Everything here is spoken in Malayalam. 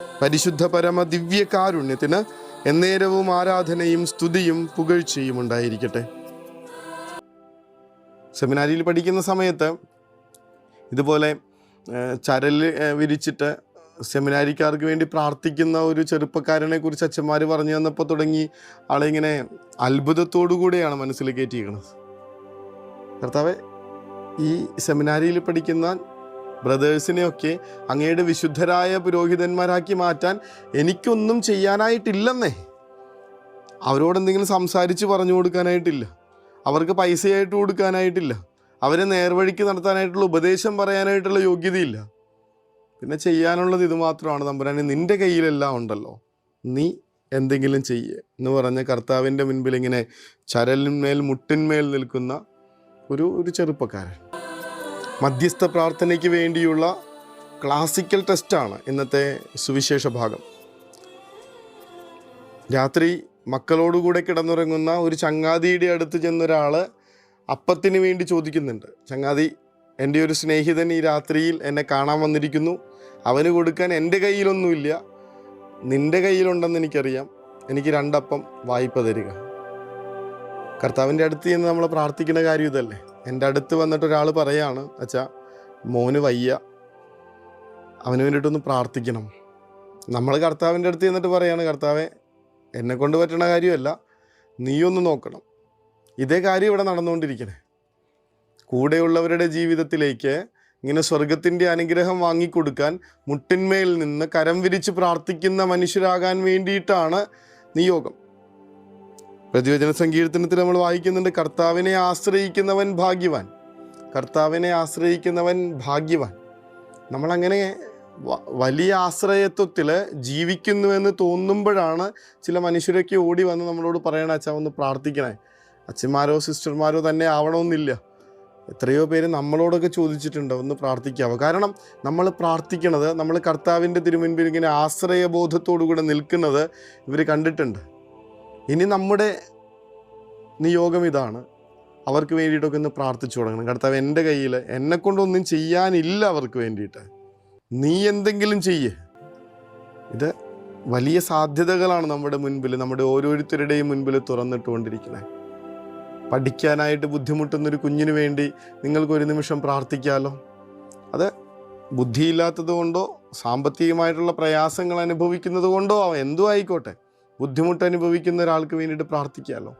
പരിശുദ്ധ പരമ ദിവ്യ കാരുണ്യത്തിന് എന്നേരവും ആരാധനയും സ്തുതിയും പുകഴ്ചയും ഉണ്ടായിരിക്കട്ടെ. സെമിനാരിയിൽ പഠിക്കുന്ന സമയത്ത് ഇതുപോലെ ചരൽ വിരിച്ചിട്ട് സെമിനാരിക്കാർക്ക് വേണ്ടി പ്രാർത്ഥിക്കുന്ന ഒരു ചെറുപ്പക്കാരനെ കുറിച്ച് അച്ഛന്മാർ പറഞ്ഞു തന്നപ്പോൾ തുടങ്ങി ആളിങ്ങനെ അത്ഭുതത്തോടു കൂടിയാണ് മനസ്സിൽ കയറ്റിയിരിക്കുന്നത്. കർത്താവെ ഈ സെമിനാരിയിൽ പഠിക്കുന്ന ബ്രദേഴ്സിനെയൊക്കെ അങ്ങയുടെ വിശുദ്ധരായ പുരോഹിതന്മാരാക്കി മാറ്റാൻ എനിക്കൊന്നും ചെയ്യാനായിട്ടില്ലെന്നേ. അവരോട് എന്തെങ്കിലും സംസാരിച്ച് പറഞ്ഞു കൊടുക്കാനായിട്ടില്ല. അവർക്ക് പൈസയായിട്ട് കൊടുക്കാനായിട്ടില്ല. അവരെ നേർവഴിക്ക് നടത്താനായിട്ടുള്ള ഉപദേശം പറയാനായിട്ടുള്ള യോഗ്യതയില്ല. പിന്നെ ചെയ്യാനുള്ളത് ഇത് മാത്രമാണ് തമ്പുരാനെ. നിന്റെ കയ്യിലെല്ലാം ഉണ്ടല്ലോ. നീ എന്തെങ്കിലും ചെയ്യേ എന്ന് പറഞ്ഞ കർത്താവിന്റെ മുൻപിൽ ഇങ്ങനെ ചരലിന്മേൽ മുട്ടിന്മേൽ നിൽക്കുന്ന ഒരു ഒരു ചെറുപ്പക്കാരൻ. മധ്യസ്ഥ പ്രാർത്ഥനയ്ക്ക് വേണ്ടിയുള്ള ക്ലാസിക്കൽ ടെസ്റ്റാണ് ഇന്നത്തെ സുവിശേഷ ഭാഗം. രാത്രി മക്കളോടുകൂടെ കിടന്നുറങ്ങുന്ന ഒരു ചങ്ങാതിയുടെ അടുത്ത് ചെന്നൊരാൾ അപ്പത്തിന് വേണ്ടി ചോദിക്കുന്നുണ്ട്. ചങ്ങാതി എന്റെ ഒരു സ്നേഹിതൻ ഈ രാത്രിയിൽ എന്നെ കാണാൻ വന്നിരിക്കുന്നു. അവന് കൊടുക്കാൻ എന്റെ കയ്യിലൊന്നുമില്ല. നിന്റെ കയ്യിലുണ്ടെന്ന് എനിക്കറിയാം. എനിക്ക് രണ്ടപ്പം വായ്പ തരിക. കർത്താവിന്റെ അടുത്ത് ചെന്ന് നമ്മൾ പ്രാർത്ഥിക്കുന്ന കാര്യം ഇതല്ലേ? എന്റെ അടുത്ത് വന്നിട്ട് ഒരാൾ പറയാണ് അച്ഛാ മോന് വയ്യ. അവന് വേണ്ടിയിട്ടൊന്ന് പ്രാർത്ഥിക്കണം. നമ്മൾ കർത്താവിന്റെ അടുത്ത് ചെന്നിട്ട് പറയാണ് കർത്താവെ എന്നെ കൊണ്ട് പറ്റണ കാര്യമല്ല നീയൊന്ന് നോക്കണം. ഇതേ കാര്യം ഇവിടെ നടന്നുകൊണ്ടിരിക്കണേ. കൂടെയുള്ളവരുടെ ജീവിതത്തിലേക്ക് ഇങ്ങനെ സ്വർഗത്തിന്റെ അനുഗ്രഹം വാങ്ങിക്കൊടുക്കാൻ മുട്ടിന്മേൽ നിന്ന് കരം വിരിച്ച് പ്രാർത്ഥിക്കുന്ന മനുഷ്യരാകാൻ വേണ്ടിയിട്ടാണ് നിയോഗം. പ്രതിവചന സങ്കീർത്തനത്തിൽ നമ്മൾ വായിക്കുന്നുണ്ട് കർത്താവിനെ ആശ്രയിക്കുന്നവൻ ഭാഗ്യവാൻ. കർത്താവിനെ ആശ്രയിക്കുന്നവൻ ഭാഗ്യവാൻ. നമ്മളങ്ങനെ വലിയ ആശ്രയത്വത്തിൽ ജീവിക്കുന്നുവെന്ന് തോന്നുമ്പോഴാണ് ചില മനുഷ്യരൊക്കെ ഓടി വന്ന് നമ്മളോട് പറയണ അച്ഛൻ ഒന്ന് പ്രാർത്ഥിക്കണേ. അച്ഛന്മാരോ സിസ്റ്റർമാരോ തന്നെ ആവണമെന്നില്ല. എത്രയോ പേര് നമ്മളോടൊക്കെ ചോദിച്ചിട്ടുണ്ട് ഒന്ന് പ്രാർത്ഥിക്കാവോ? കാരണം നമ്മൾ പ്രാർത്ഥിക്കണത് നമ്മൾ കർത്താവിന്റെ തിരുമുൻപിൽ ഇങ്ങനെ ആശ്രയബോധത്തോടു കൂടെ നിൽക്കുന്നത് ഇവർ കണ്ടിട്ടുണ്ട്. ഇനി നമ്മുടെ നിയോഗം ഇതാണ്. അവർക്ക് വേണ്ടിയിട്ടൊക്കെ ഒന്ന് പ്രാർത്ഥിച്ചു തുടങ്ങണം. കർത്താവ് എന്റെ കയ്യിൽ എന്നെ കൊണ്ടൊന്നും ചെയ്യാനില്ല അവർക്ക് വേണ്ടിയിട്ട്. നീ എന്തെങ്കിലും ചെയ്യേ. ഇത് വലിയ സാധ്യതകളാണ് നമ്മുടെ മുൻപിൽ നമ്മുടെ ഓരോരുത്തരുടെയും മുൻപിൽ തുറന്നിട്ടുകൊണ്ടിരിക്കുന്നത്. പഠിക്കാനായിട്ട് ബുദ്ധിമുട്ടുന്നൊരു കുഞ്ഞിന് വേണ്ടി നിങ്ങൾക്ക് ഒരു നിമിഷം പ്രാർത്ഥിക്കാമല്ലോ അത് ബുദ്ധിയില്ലാത്തത് കൊണ്ടോ സാമ്പത്തികമായിട്ടുള്ള പ്രയാസങ്ങൾ അനുഭവിക്കുന്നത് കൊണ്ടോ എന്തോ ആയിക്കോട്ടെ. ബുദ്ധിമുട്ട് അനുഭവിക്കുന്ന ഒരാൾക്ക് വേണ്ടിയിട്ട് പ്രാർത്ഥിക്കാമല്ലോ